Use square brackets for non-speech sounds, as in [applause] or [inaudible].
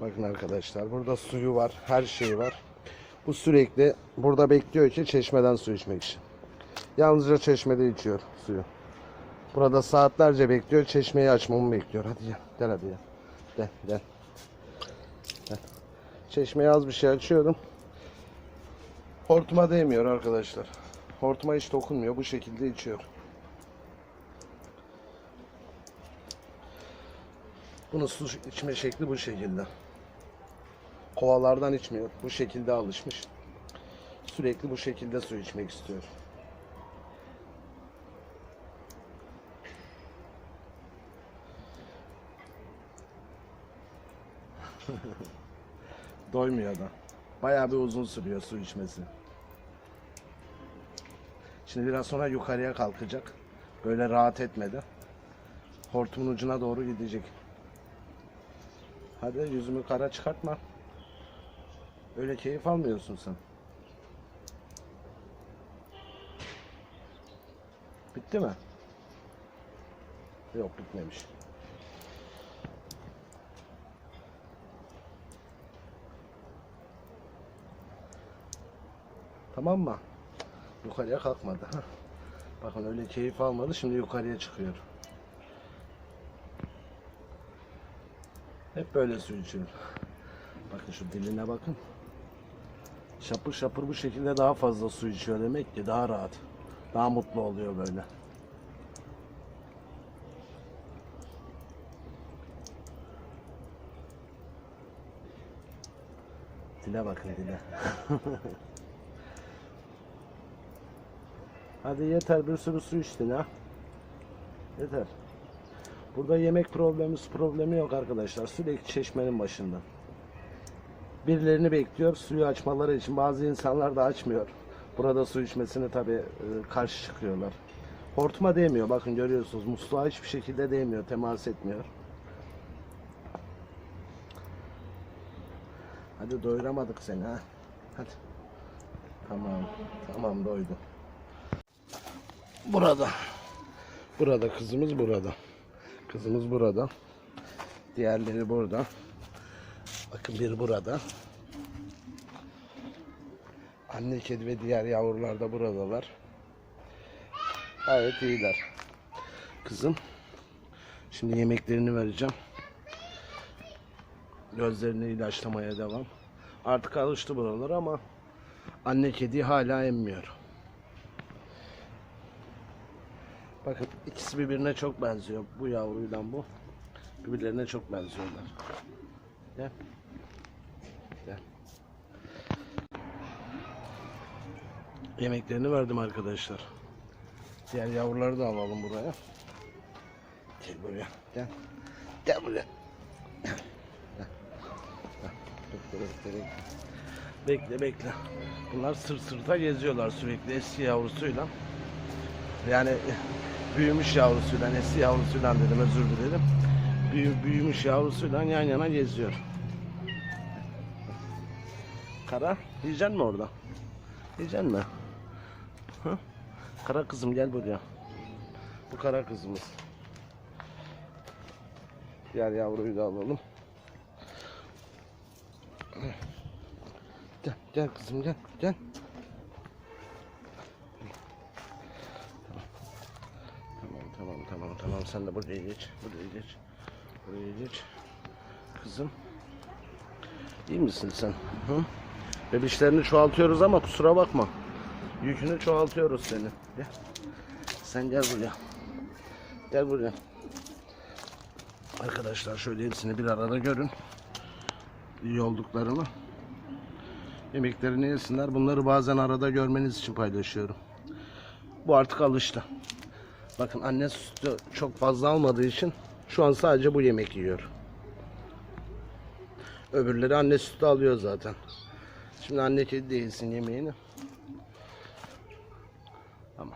Bakın arkadaşlar burada suyu var. Her şeyi var. Bu sürekli burada bekliyor ki çeşmeden su içmek için. Yalnızca çeşmede içiyor suyu. Burada saatlerce bekliyor. Çeşmeyi açmamı bekliyor. Hadi gel. Gel hadi gel. Gel gel. gel. Çeşmeyi az bir şey açıyorum. Hortuma değmiyor arkadaşlar. Hortuma hiç dokunmuyor. Bu şekilde içiyor. Bunun su içme şekli bu şekilde. Kovalardan içmiyor. Bu şekilde alışmış. Sürekli bu şekilde su içmek istiyor. [laughs] Doymuyor da. Bayağı bir uzun sürüyor su içmesi. Şimdi biraz sonra yukarıya kalkacak. Böyle rahat etmedi. Hortumun ucuna doğru gidecek. Hadi yüzümü kara çıkartma. Öyle keyif almıyorsun sen. Bitti mi? Yok bitmemiş. Tamam mı? Yukarıya kalkmadı. Bakın öyle keyif almadı. Şimdi yukarıya çıkıyor. Hep böyle su içiyor. Bakın şu diline bakın. Şapır şapır bu şekilde daha fazla su içiyor demek ki daha rahat. Daha mutlu oluyor böyle. Dile bakın dile. [laughs] Hadi yeter bir sürü su içtin ha. Yeter. Burada yemek problemi, problemi yok arkadaşlar. Sürekli çeşmenin başında. Birilerini bekliyor suyu açmaları için. Bazı insanlar da açmıyor. Burada su içmesini tabi karşı çıkıyorlar. Hortuma değmiyor. Bakın görüyorsunuz. Musluğa hiçbir şekilde değmiyor. Temas etmiyor. Hadi doyuramadık seni ha. Hadi. Tamam. Tamam doydu. Burada. Burada kızımız burada. Kızımız burada. Diğerleri burada. Bakın bir burada. Anne kedi ve diğer yavrular da buradalar. Gayet iyiler. Kızım. Şimdi yemeklerini vereceğim. Gözlerini ilaçlamaya devam. Artık alıştı buralar ama anne kedi hala emmiyor. Bakın ikisi birbirine çok benziyor. Bu yavruyla bu. Birbirlerine çok benziyorlar. Gel. Yemeklerini verdim arkadaşlar. Diğer yavruları da alalım buraya. Gel buraya. Gel. Gel buraya. Bekle bekle. Bunlar sırt sırta geziyorlar sürekli eski yavrusuyla. Yani büyümüş yavrusuyla, eski yavrusuyla dedim özür dilerim. Büyü, büyümüş yavrusuyla yan yana geziyor. Kara, yiyecek mi orada? Yiyecek mi? Kara kızım gel buraya. Bu kara kızımız. Diğer yavruyu da alalım. Gel, gel kızım gel, gel. Tamam tamam tamam tamam sen de buraya geç. Buraya geç. Buraya geç. Kızım. İyi misin sen? Hı? Bebişlerini çoğaltıyoruz ama kusura bakma. Yükünü çoğaltıyoruz seni. Sen gel buraya. Gel buraya. Arkadaşlar şöyle hepsini bir arada görün. İyi olduklarını. Yemeklerini yesinler. Bunları bazen arada görmeniz için paylaşıyorum. Bu artık alıştı. Bakın anne sütü çok fazla almadığı için şu an sadece bu yemek yiyor. Öbürleri anne sütü alıyor zaten. Şimdi anne kedi değilsin yemeğini. 干吗？